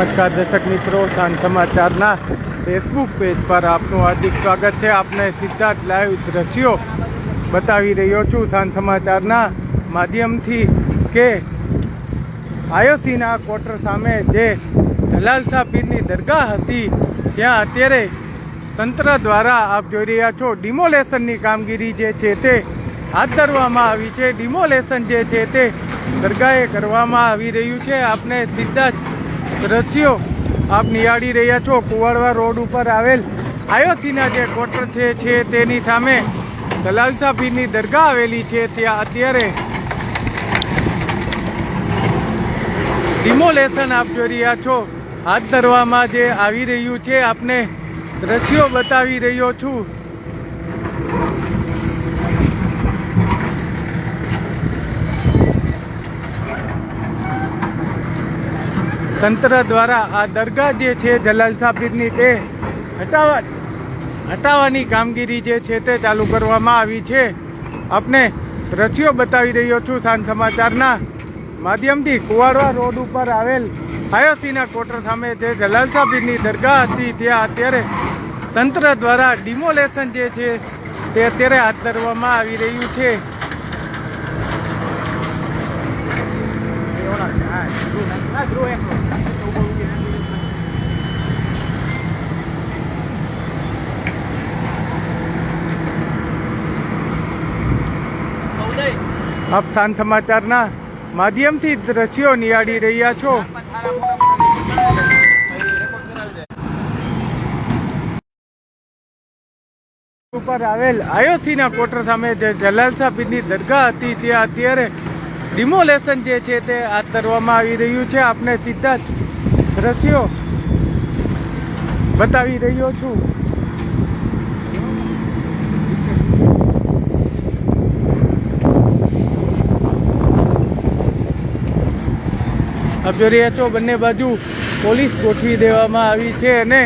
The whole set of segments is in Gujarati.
નમસ્કાર દર્શક મિત્રો, સાંજ સમાચારના ફેસબુક પેજ પર આપનું હાર્દિક સ્વાગત છે. આપને સીધા જ લાઈવ દ્રશ્યો બતાવી રહ્યો છું સાંજ સમાચારના માધ્યમથી કે આયોસીના ક્વાર્ટર સામે જે શાહ પીરની દરગાહ હતી, ત્યાં અત્યારે તંત્ર દ્વારા આપ જોઈ રહ્યા છો ડિમોલેશનની કામગીરી જે છે તે હાથ ધરવામાં આવી છે. ડિમોલેશન જે છે તે દરગાહે કરવામાં આવી રહ્યું છે. આપને સીધા જ દ્રશ્યો આપ નિહાળી રહ્યા છો. કુવાડવા રોડ ઉપર આવેલ આયોથીના જે કોટર છે તેની સામે દલાલ શાહ પીરની દરગાહ આવેલી છે. ત્યાં અત્યારે ડિમોલેશન આપ જોઈ રહ્યા છો. હાથ ધરવામાં જે આવી રહ્યું છે, આપને દ્રશ્યો બતાવી રહ્યો છું. તંત્ર દ્વારા આ દરગાહ જે છે જલાલ સાબિરની તે હટાવવા હટાવવાની કામગીરી જે છે તે ચાલુ કરવામાં આવી છે. આપને દ્રશ્યો બતાવી રહ્યો છું સાંજ સમાચારના માધ્યમથી કુવાડવા રોડ ઉપર આવેલ આયોસીના કોટર સામે જે જલાલ સાબિરની દરગાહ હતી, ત્યાં અત્યારે તંત્ર દ્વારા ડિમોલેશન જે છે તે અત્યારે હાથ ધરવામાં આવી રહ્યું છે. આપ સાંજ સમાચારના માધ્યમથી દ્રશ્યો નિહાળી રહ્યા છો. ઉપર આવેલ આયોસીના કોટર સામે જે જલાલ સાબિનની દરગાહ હતી, ત્યાં અત્યારે ડિમોલેશન જે છે તે હાથ ધરવામાં આવી રહ્યું છે. આપને સીધા જ દ્રશ્યો બતાવી રહ્યો છું. આપ જોઈ બંને બાજુ પોલીસ ગોઠવી દેવામાં આવી છે અને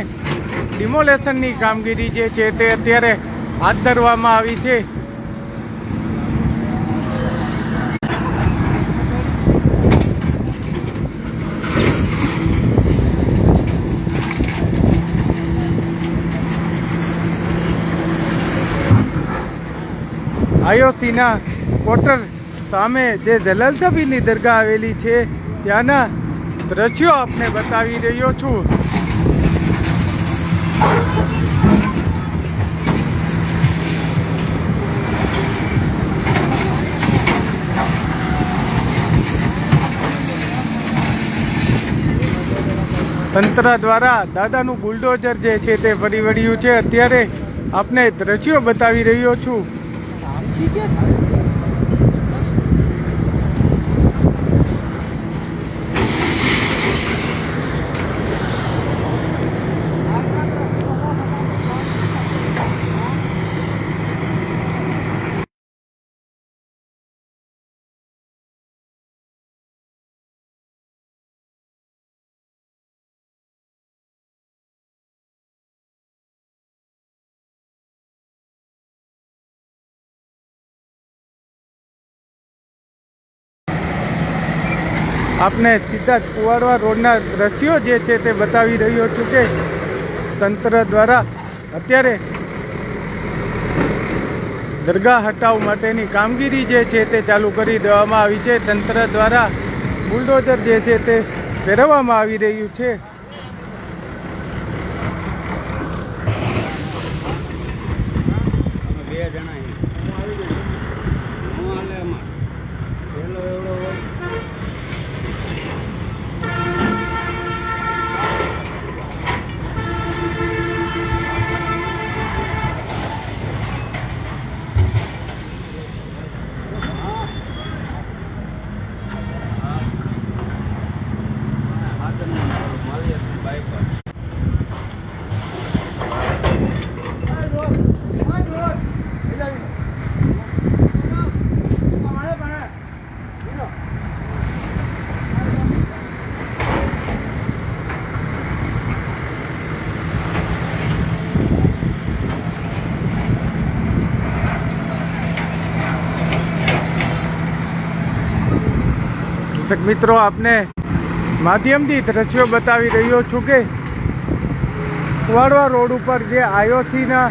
ડિમોલેશનની કામગીરી જે છે તે અત્યારે હાથ ધરવામાં આવી છે. આયોસીના ક્વોટર સામે જે જલાલસાબીની દરગાહ આવેલી છે ત્યાંના દ્રશ્યો આપને બતાવી રહ્યો છું. તંત્ર દ્વારા દાદાનું બુલડોઝર જે છે તે ફરી વળ્યું છે. અત્યારે આપને દ્રશ્યો બતાવી રહ્યો છું. આપને સીધા જ કુવાડવા રોડના દ્રશ્યો જે છે તે બતાવી રહ્યો છું કે તંત્ર દ્વારા અત્યારે દરગાહ હટાવ માટેની કામગીરી જે છે તે ચાલુ કરી દેવામાં આવી છે. તંત્ર દ્વારા બુલડોઝર જે છે તે ફેરવવામાં આવી રહ્યું છે બે જણા હું હાલે એમાં પેલો એવડો હોય બાઈક પર દર્શક મિત્રો, આપને માધ્યમથી દ્રશ્યો બતાવી રહ્યો છું કે વાડવા રોડ ઉપર જે આયોસીના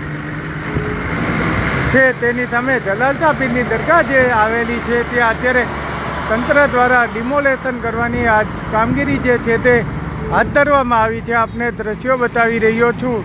છે, તેની સામે જલાલશા પીરની દરગાહ જે આવેલી છે તે અત્યારે તંત્ર દ્વારા ડિમોલેશન કરવાની આ કામગીરી જે છે તે હાથ ધરવામાં આવી છે. આપને દ્રશ્યો બતાવી રહ્યો છું.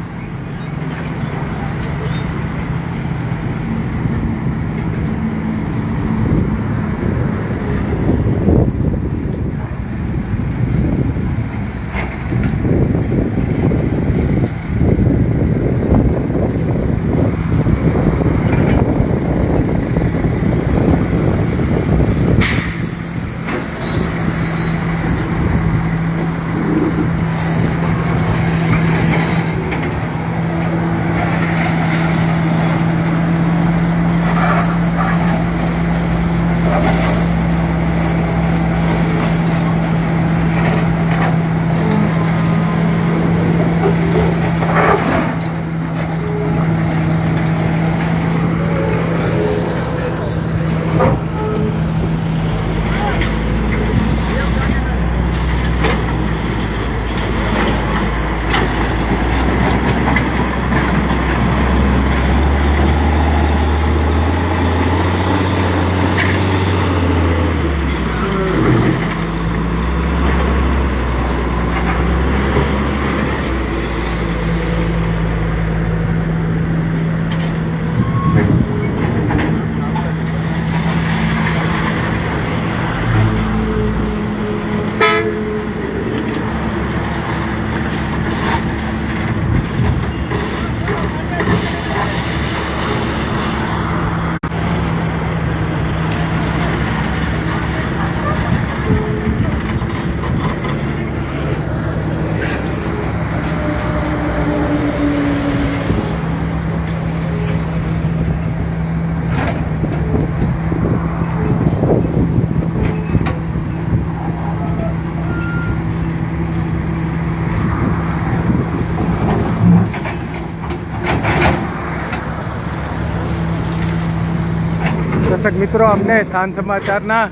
અમને સાંજ સમાચારના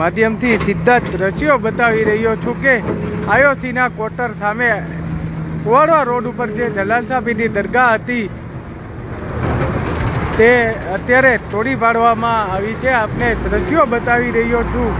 માધ્યમથી સીધા જ બતાવી રહ્યો છું કે આયોસીના ક્વાર્ટર સામે કુવાડવા રોડ ઉપર જે જલાલસાબીની દરગાહ હતી, તે અત્યારે તોડી પાડવામાં આવી છે. આપને દ્રશ્યો બતાવી રહ્યો છું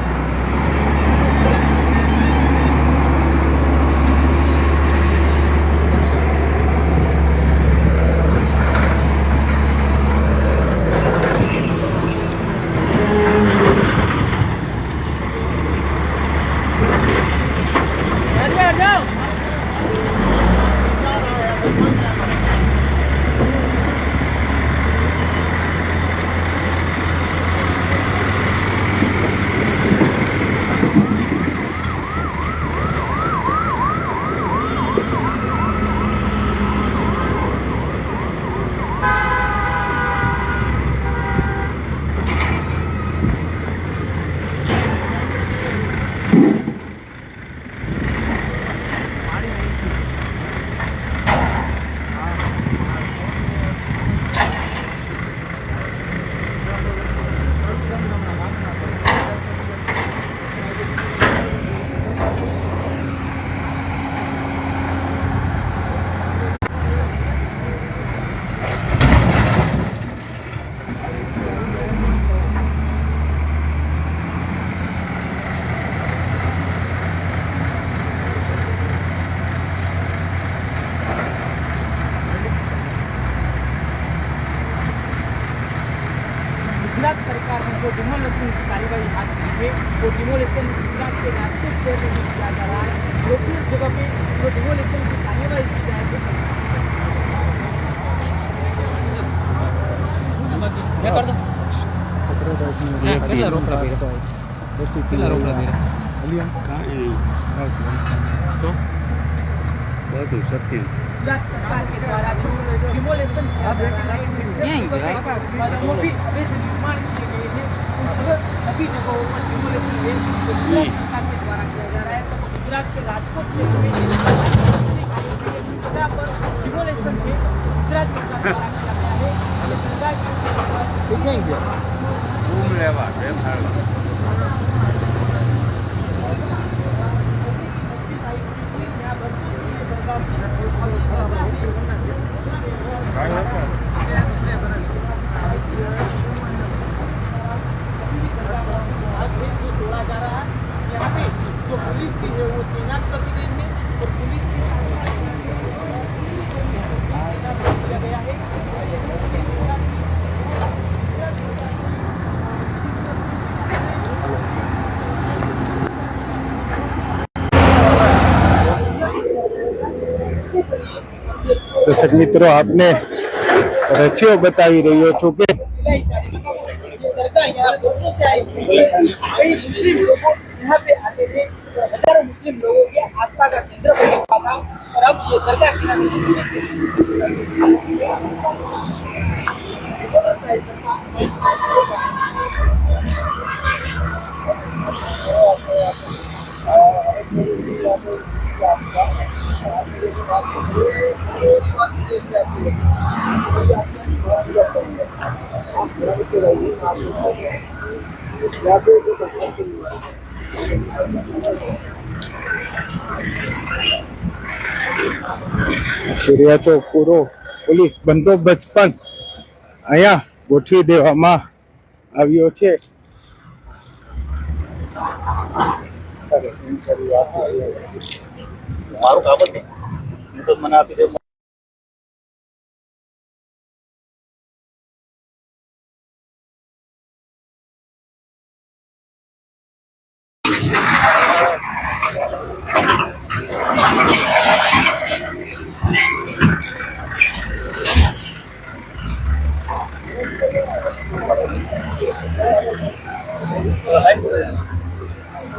કેટલા રોકડા કેટલા રોકડા કાંઈ નહીં તો બધું સત્ય गुजरात सरकार के द्वारा जो डिमोलेशन किया जा रहा है उन जगह पे और जो भी अवैध निर्माण किए गए हैं उन सब सभी जगहों पर डिमोलेशन है जो गुजरात सरकार के द्वारा किया जा रहा है तो गुजरात के राजकोट क्षेत्र में जगह पर डिमोलेशन है गुजरात सरकार द्वारा किया गया है और गुजरात રૂમ લેવા રેખાડવા जो पुलिस की है वो तैनात कर दी गई है और पुलिस દર્શક મિત્રો આપને રચીઓ બતાવી રહ્યો છું કે ये दरगाह यहाँ वर्षों से आई हुई है कई मुस्लिम लोगों यहाँ पे आते थे हजारों मुस्लिम लोगों के आस्था का केंद्र बन चुका था और अब ये दरगाह की તો પૂરો. પોલીસ બંદોબસ્ત પણ અહીંયા ગોઠવી દેવામાં આવ્યો છે. મારું કામ જ તો મને આપી દે.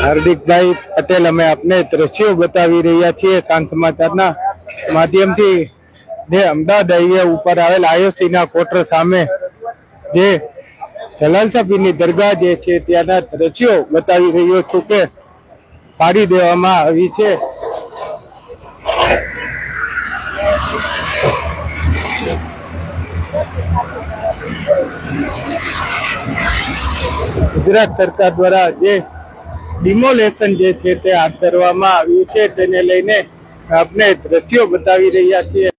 હાર્દિકભાઈ પટેલ, અમે આપને દ્રશ્યો બતાવી રહ્યા છીએ સાંજ સમાચારના માધ્યમથી, જે અમદાવાદ હાઈવે ઉપર આવેલ આયોસીના કોટર સામે જે જલાલસાબીની દરગાહ જે છે, ત્યાંના દ્રશ્યો બતાવી રહ્યો છું કે પાડી દેવામાં આવી છે. ગુજરાત સરકાર દ્વારા જે ડિમોલેશન જે છે તે હાથ ધરવામાં આવ્યું છે, તેને લઈને આપણે દ્રશ્યો બતાવી રહ્યા છીએ.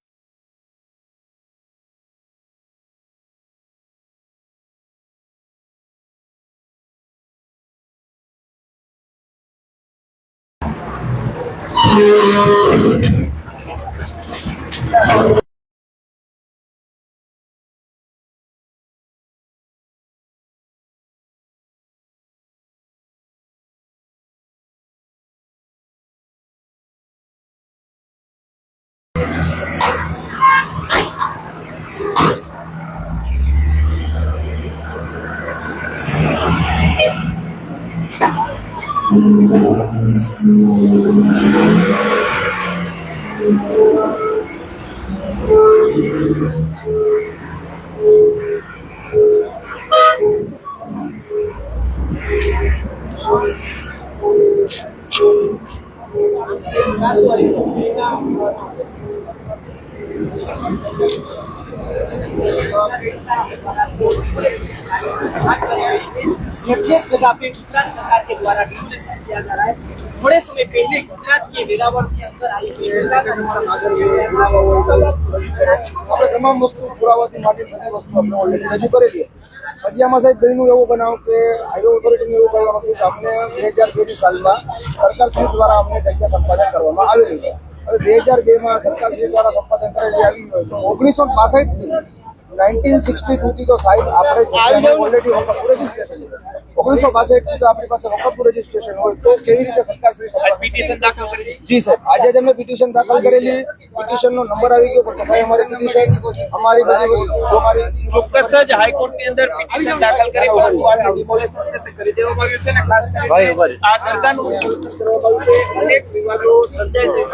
प्रत्येक जगह पे गुजरात सरकार के द्वारा डिमोलेशन किया जा रहा है પહેલી ગુજરાત કે વેરાવળની અંદર આવી તમામ વસ્તુ પુરાવાથી માટે બધી વસ્તુ આપણે ઓલરેડી રજૂ કરેલી પછી આમાં સાહેબ ઘણીનું એવું બનાવ કે હાઈવે ઓથોરિટીનું એવું કહેવાનું હતું કે અમને બે હજાર બેની સાલમાં સરકારશ્રી દ્વારા અમને જગ્યા સંપાદન કરવામાં આવેલી છે. હવે બે હજાર બેમાં સરકારશ્રી દ્વારા સંપાદન કરેલી આવી ઓગણીસો બાસઠથી નાઇન્ટીન સિક્સટી ટુથી તો સાહેબ આપણે ઓલરેડી રજીસ્ટ્રેશન ઓગણીસો બાસઠ આપણી પાસે વકફનું રજીસ્ટ્રેશન હોય તો કેવી રીતે સરકાર શ્રી પિટિશન દાખલ કરી જી સર આજે જ અમે પિટિશન દાખલ કરેલી પિટિશન નો નંબર આવી ગયો પણ ભાઈ અમારી પિટિશન અમારી બધી વસ્તુ અમારી ચોક્કસ જ હાઈકોર્ટની અંદર પિટિશન દાખલ કરી પરંતુ આ ડિમોલેશન કરી દેવામાં આવ્યું છે ને ખાસ કરીને આ આવ્યું અનેક વિવાદો સર્જાય છે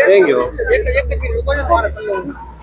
Thank you. એક એક મિનિટ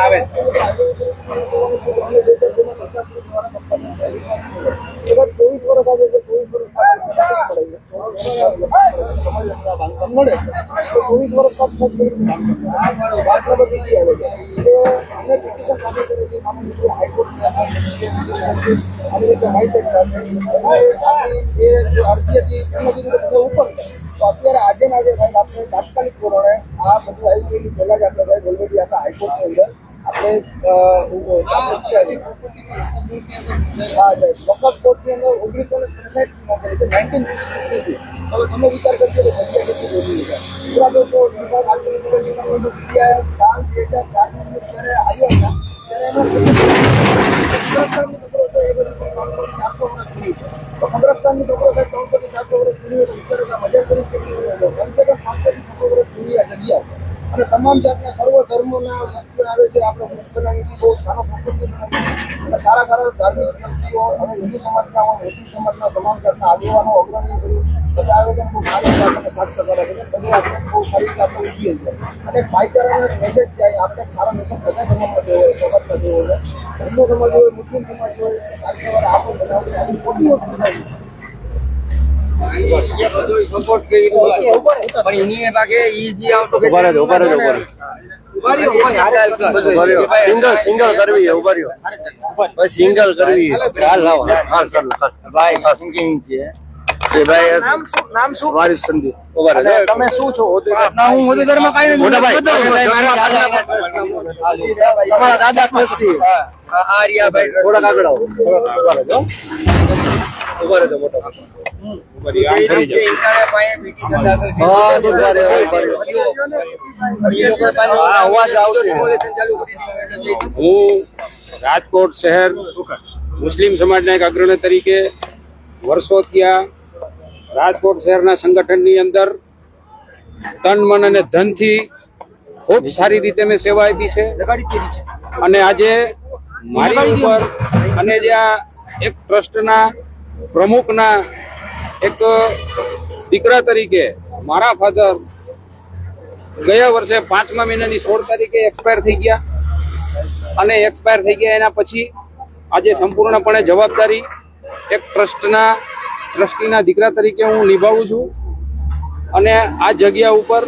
આવે. ચોવીસ વર્ષ આવે છે, ચોવીસ વર્ષ બાંધકામ મળે ચોવીસ વર્ષ નંબર બીજી આવે છે. કે અમે પિટિશન દાખલ કરી હતી અમે જે હાઈકોર્ટની આવી રીતે હાઈકોર્ટ એ જે અરજી હતી, એમાં કીધું ઉપર તો અત્યારે આજે આજે સાહેબ આપણે તાત્કાલિક ધોરણે આ બધું આવી ગયેલું પહેલાં જ આપણે સાહેબ ઓલરેડી આપણા હાઈકોર્ટની અંદર સાહેબ કોર્ટની અંદર ઓગણીસો ને ત્રેસઠમાં કરી છે નાઇન્ટીન સિક્સટી હવે તમે વિચાર કરજો કે જગ્યા કેટલી ઓછી પૂરા લોકો વિભાગ આગળ જગ્યા કામ બે હજાર ચારની જ્યારે આવ્યા હતા કબ્રસ્તાનની ટુકડો છે એ બધું પણ ચારસો વર્ષ જૂની છે તો કબ્રસ્તાનની ટુકડો છે ત્રણસો થી ચારસો વર્ષ જૂની વિચારો મજા કરી કેટલી હોય કમ પાંચસો થી છસો આ જગ્યા અને તમામ જાતના સર્વ ધર્મોના વ્યક્તિઓ આવે છે, આપણે મુખ બનાવી બહુ સારો પ્રકૃતિ અને સારા સારા ધાર્મિક વ્યક્તિઓ અને હિન્દુ સમાજના હોય, મુસ્લિમ સમાજના તમામ જાતના આગેવાનો, અગ્રણીઓ બધું આવે છે બહુ સારી રીતે આપણને સાથ સહકાર છે. બધું આપણે બહુ સારી રીતે આપણે ઉઠીએ છીએ. અને ભાઈચારાનો મેસેજ જાય આપણે સારો મેસેજ બધા સમાજમાં દેવો હોય, સમાજમાં દેવો હોય. હિન્દુ સમાજ હોય, મુસ્લિમ સમાજ હોય આપણે આવી મોટી વસ્તુ થાય સપોર્ટ કર્યો પણ એની ભાગે ઈ જે આવતો કે ઊભા રહેજો, ઊભા રહેજો, ઊભા રહેજો. સિંગલ સિંગલ કરવી છે, ઊભા રહ્યો. સિંગલ કરવી હાલ લાવો હાલ કર ભાઈ છે દાદા- ઊભા મોટા હું રાજકોટ શહેર મુસ્લિમ સમાજના એક અગ્રણી તરીકે વર્ષોથી આ રાજકોટ શહેરના સંગઠનની અંદર તન મન અને ધનથી ખૂબ સારી રીતે મેં સેવા આપી છે. અને આજે મારી ઉપર અને જે આ એક ટ્રસ્ટના પ્રમુખના એક દીકરા તરીકે, મારા ફાધર ગયા વર્ષે પાંચમા મહિનાની સોળ તારીખે એક્સપાયર થઈ ગયા. અને એક્સપાયર થઈ ગયા એના પછી આજે સંપૂર્ણપણે જવાબદારી એક ટ્રસ્ટના, ટ્રસ્ટીના દીકરા તરીકે હું નિભાવું છું. અને આ જગ્યા ઉપર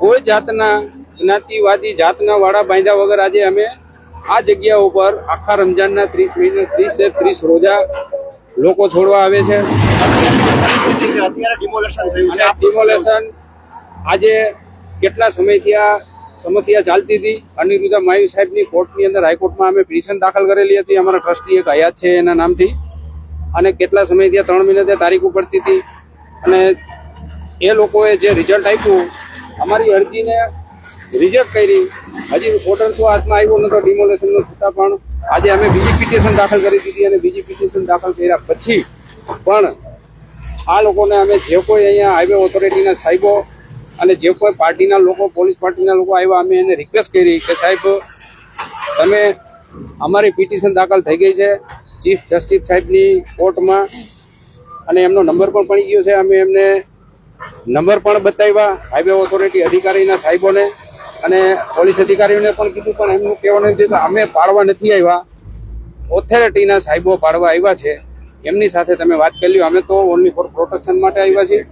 કોઈ જાતના જ્ઞાતિવાદી, જાતના વાળા બાંધ્યા વગર આજે અમે આ જગ્યા ઉપર આખા રમજાનના ત્રીસ મહિના, ત્રીસે ત્રીસ રોજા લોકો છોડવા આવે છે. અને ડિમોલેશન આજે કેટલા સમયથી આ સમસ્યા ચાલતી હતી? અનિરુદ્ધા માયુ સાહેબની કોર્ટની અંદર હાઈકોર્ટમાં અમે પિટિશન દાખલ કરેલી હતી. અમારા ટ્રસ્ટી એક હયાત છે એના નામથી. અને કેટલા સમયથી ત્રણ મહિના તારીખ ઉપડતી હતી. અને એ લોકોએ જે રિઝલ્ટ આપ્યું અમારી અરજીને રિજેક્ટ કરી. હજી ઓર્ડર તો હાથમાં આવ્યો નતો ડિમોલેશનનો છતાં પણ આજે અમે બીજી પિટિશન દાખલ કરી દીધી અને બીજી પિટિશન દાખલ કર્યા પછી પણ આ લોકોને અમે જે કોઈ અહીંયા હાઈવે ઓથોરિટીના સાહેબો અને જે કોઈ પાર્ટીના લોકો, પોલીસ પાર્ટીના લોકો આવ્યા, અમે એને રિક્વેસ્ટ કરી કે સાહેબ, તમે અમારી પિટિશન દાખલ થઈ ગઈ છે ચીફ જસ્ટિસ સાહેબની કોર્ટમાં અને એમનો નંબર પણ પડી ગયો છે. અમે એમને નંબર પણ બતાવ્યા હાઈવે ઓથોરિટી અધિકારીના સાહેબોને. અને પોલીસ અધિકારીઓને પણ કીધું, પણ એમનું કહેવાનું છે કે અમે પાડવા નથી આવ્યા. ઓથોરિટીના સાહેબો પાડવા આવ્યા છે. એમની સાથે તમે વાત કરી અમે તો ઓનલી ફોર પ્રોટેક્શન માટે આવ્યા છીએ.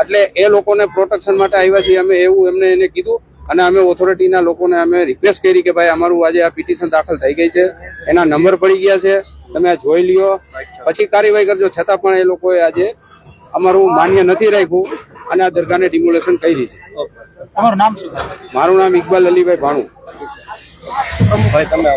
એટલે એ લોકોને પ્રોટેક્શન માટે આવ્યા છીએ. અમે એવું એમને એને કીધું અને અમે ઓથોરિટીના લોકોને અમે રિક્વેસ્ટ કરી કે ભાઈ, અમારું આજે આ પિટિશન દાખલ થઈ ગઈ છે. એના નંબર પડી ગયા છે. તમે આ જોઈ લ્યો. પછી કાર્યવાહી કરજો. છતાં પણ એ લોકોએ આજે અમારું માન્ય નથી રાખ્યું અને આ દરગાહને ડિમોલેશન કરી છે. તમારું નામ શું? મારું નામ ઇકબાલ અલીભાઈ ભાણું. ભાઈ તમે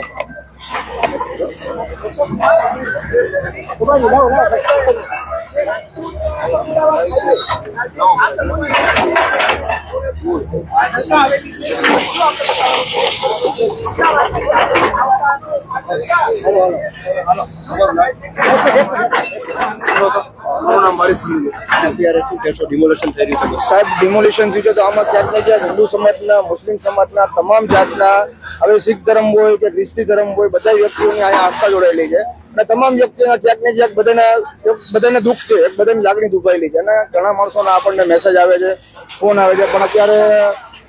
અત્યારે શું કહેશો ડિમોલેશન થઈ રહ્યું છે સાહેબ ડિમોલેશન થયું છે તો આમાં ક્યાંક ને ક્યાંક હિન્દુ સમાજના મુસ્લિમ સમાજના તમામ જાતના હવે શીખ ધર્મ હોય કે ખ્રિસ્તી ધર્મ હોય બધા વ્યક્તિઓની અહીંયા આસ્થા જોડાયેલી છે. અને તમામ વ્યક્તિઓના ક્યાંક ને ક્યાંક બધાના બધાને દુઃખ છે. એક બધાની લાગણી દુભાયેલી છે. અને ઘણા માણસોના આપણને મેસેજ આવે છે ફોન આવે છે. પણ અત્યારે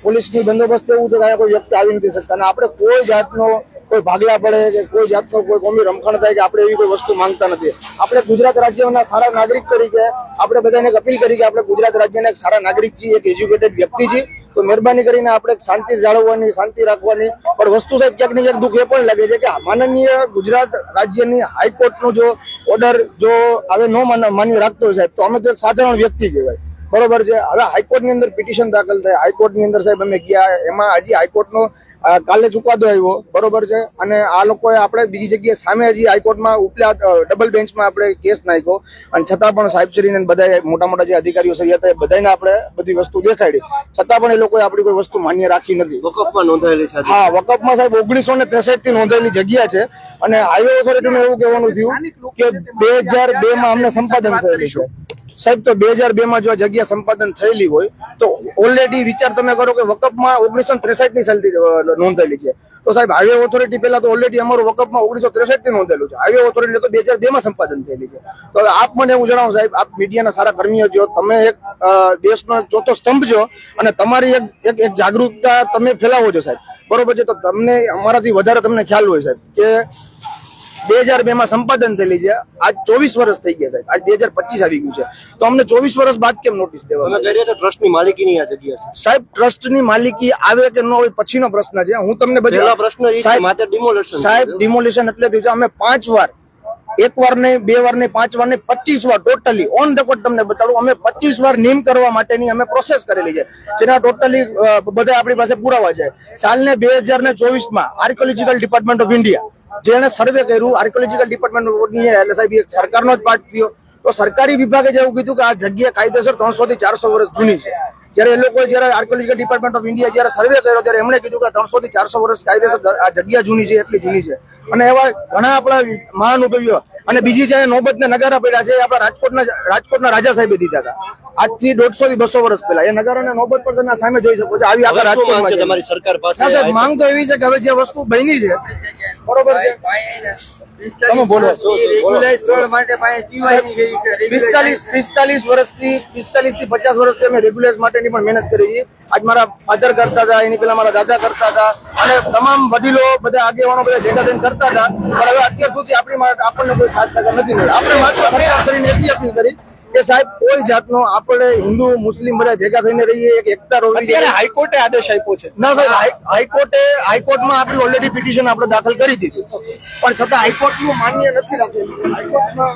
પોલીસની બંદોબસ્ત એવું છે કે અહીંયા કોઈ વ્યક્તિ આવી નથી શકતા. અને આપણે કોઈ જાતનો કોઈ ભાગલા પડે કે કોઈ જાતનો કોઈ કોમી રમખાણ થાય કે આપણે એવી કોઈ વસ્તુ માંગતા નથી. આપણે ગુજરાત રાજ્યના સારા નાગરિક તરીકે આપણે બધાને અપીલ કરી કે આપણે ગુજરાત રાજ્યના એક સારા નાગરિક છીએ, એક એજ્યુકેટેડ વ્યક્તિ છીએ. તો મહેરબાની કરીને આપણે શાંતિ જાળવવાની, શાંતિ રાખવાની. પણ વસ્તુ સાહેબ ક્યાંક ને દુઃખ એ પણ લાગે છે કે માનનીય ગુજરાત રાજ્યની હાઈકોર્ટનો જો ઓર્ડર જો હવે ન માની રાખતો સાહેબ, તો અમે તો એક સાધારણ વ્યક્તિ કહેવાય. બરોબર છે? હવે હાઈકોર્ટની અંદર પિટિશન દાખલ થાય. હાઈકોર્ટની અંદર સાહેબ અમે ગયા. એમાં હજી હાઈકોર્ટનો કાલે ચુકાદો આવ્યો બરોબર છે? અને આ લોકોએ આપણે બીજી જગ્યાએ સામે હજી હાઈકોર્ટમાં ઉપલા ડબલ બેન્ચમાં આપણે કેસ નાખ્યો. અને છતાં પણ સાહેબશ્રીને બધા મોટા મોટા જે અધિકારીઓ સહી હતા એ બધાને આપણે બધી વસ્તુ દેખાડી. છતાં પણ એ લોકોએ આપણી કોઈ વસ્તુ માન્ય રાખી નથી. વકફમાં નોંધાયેલી છે હા વકફમાં સાહેબ ઓગણીસો ને ત્રેસઠથી નોંધાયેલી જગ્યા છે. અને હાઈવે ઓથોરિટીનું એવું કહેવાનું થયું કે બે હજાર બે માં અમને સંપાદન થયેલું છે. સાહેબ તો બે હજાર બે માં જો આ જગ્યા સંપાદન થયેલી હોય તો ઓલરેડી વિચાર તમે કરો કે વકફમાં ઓગણીસો ત્રેસઠની સાલથી અ, નોંધાયેલી છે. તો સાહેબ હાઈવે ઓથોરિટી પહેલા તો ઓલરેડી અમારું વકફમાં ઓગણીસો ત્રેસઠથી નોંધેલું છે હાઈવે ઓથોરિટી તો બે હજાર બે માં સંપાદન થયેલી છે. તો આપ મને એવું જણાવો સાહેબ આપ મીડિયાના સારા કર્મીઓ છો તમે એક દેશનો ચોથો સ્તંભ છો અને તમારી એક એક જાગૃતતા તમે ફેલાવો છો સાહેબ. બરોબર છે તો તમને અમારાથી વધારે તમને ખ્યાલ હોય સાહેબ કે બે હજાર બે માં સંપાદન થયેલી છે. આજ ચોવીસ વર્ષ થઈ ગયા સાહેબ. આજ બે હજાર પચીસ આવી ગયું છે. તો અમને ચોવીસ વર્ષ બાદ કેમ નોટિસ દેવા ટ્રસ્ટની માલિકીની આ જગ્યા છે. સાહેબ ટ્રસ્ટની માલિકી આવે કે ન હોય પછીનો પ્રશ્ન છે. હું તમને બધા પ્રશ્ન સાહેબ ડિમોલેશન એટલે થયું છે. અમે પાંચ વાર એક વાર નહીં બે વાર નહીં પાંચ વાર નહીં પચીસ વાર ટોટલી ઓન રેકોર્ડ તમને બતાડું અમે પચીસ વાર નિયમ કરવા માટેની અમે પ્રોસેસ કરેલી છે. જેના ટોટલી બધા આપણી પાસે પુરાવા છે. સાલને બે હજાર ને ચોવીસમાં આર્કોલોજીકલ ડિપાર્ટમેન્ટ ઓફ ઇન્ડિયા જેને સર્વે કર્યું આર્કોલોજીકલ ડિપાર્ટમેન્ટ ઓફ ઇન્ડિયા એટલે સાહેબ સરકારનો જ પાર્ટ થયો. તો સરકારી વિભાગે જેવું કીધું કે આ જગ્યા કાયદેસર ત્રણસો થી ચારસો વર્ષ જૂની છે. જ્યારે એ લોકોએ જયારે આર્કોલોજીકલ ડિપાર્ટમેન્ટ ઓફ ઇન્ડિયા જયારે સર્વે કર્યો, ત્યારે એમણે કીધું કે ત્રણસો થી ચારસો વર્ષ કાયદેસર આ જગ્યા જૂની છે, એટલી જૂની છે. અને એવા ઘણા આપણા મહાનુભવીઓ અને બીજી જે નોબતને નગારા પડ્યા છે આપણા રાજકોટના રાજકોટના રાજા સાહેબે દીધા હતા. આજથી દોઢસો થી બસો વર્ષ પહેલા. એ નગારાને નોબત પર તમે સામે જોઈ શકો છો. આવી આખા રાજકોટમાં. તમારી સરકાર પાસે? સાહેબ માંગ તો એવી છે કે હવે જે વસ્તુ બની છે બરોબર છે? તમે બોલો. પિસ્તાલીસ પિસ્તાલીસ વર્ષથી પિસ્તાલીસથી પચાસ વર્ષથી અમે રેગ્યુલેટ માટેની પણ મહેનત કરી છે. આજ મારા ફાધર કરતા હતા એની પેલા મારા દાદા કરતા હતા અને તમામ વડીલો બધા આગેવાનો બધા ભેગા થઈને કરતા હતા. પણ હવે અત્યાર સુધી આપણી માટે આપણને કોઈ સાથ સહકાર નથી મળ્યો. આપણે માત્ર ફરિયાદ કરીને એટલી અપીલ કરી કે સાહેબ કોઈ જાતનો આપણે હિન્દુ મુસ્લિમ બધા ભેગા થઈને રહીએ એક એકતા રોવી હાઈકોર્ટે આદેશ આપ્યો છે. ના સાહેબ હાઈ- હાઈકોર્ટે હાઈકોર્ટમાં આપણી ઓલરેડી પિટિશન આપણે દાખલ કરી દીધી. પણ છતાં હાઈકોર્ટનું માન્ય નથી રાખેલું. હાઈકોર્ટમાં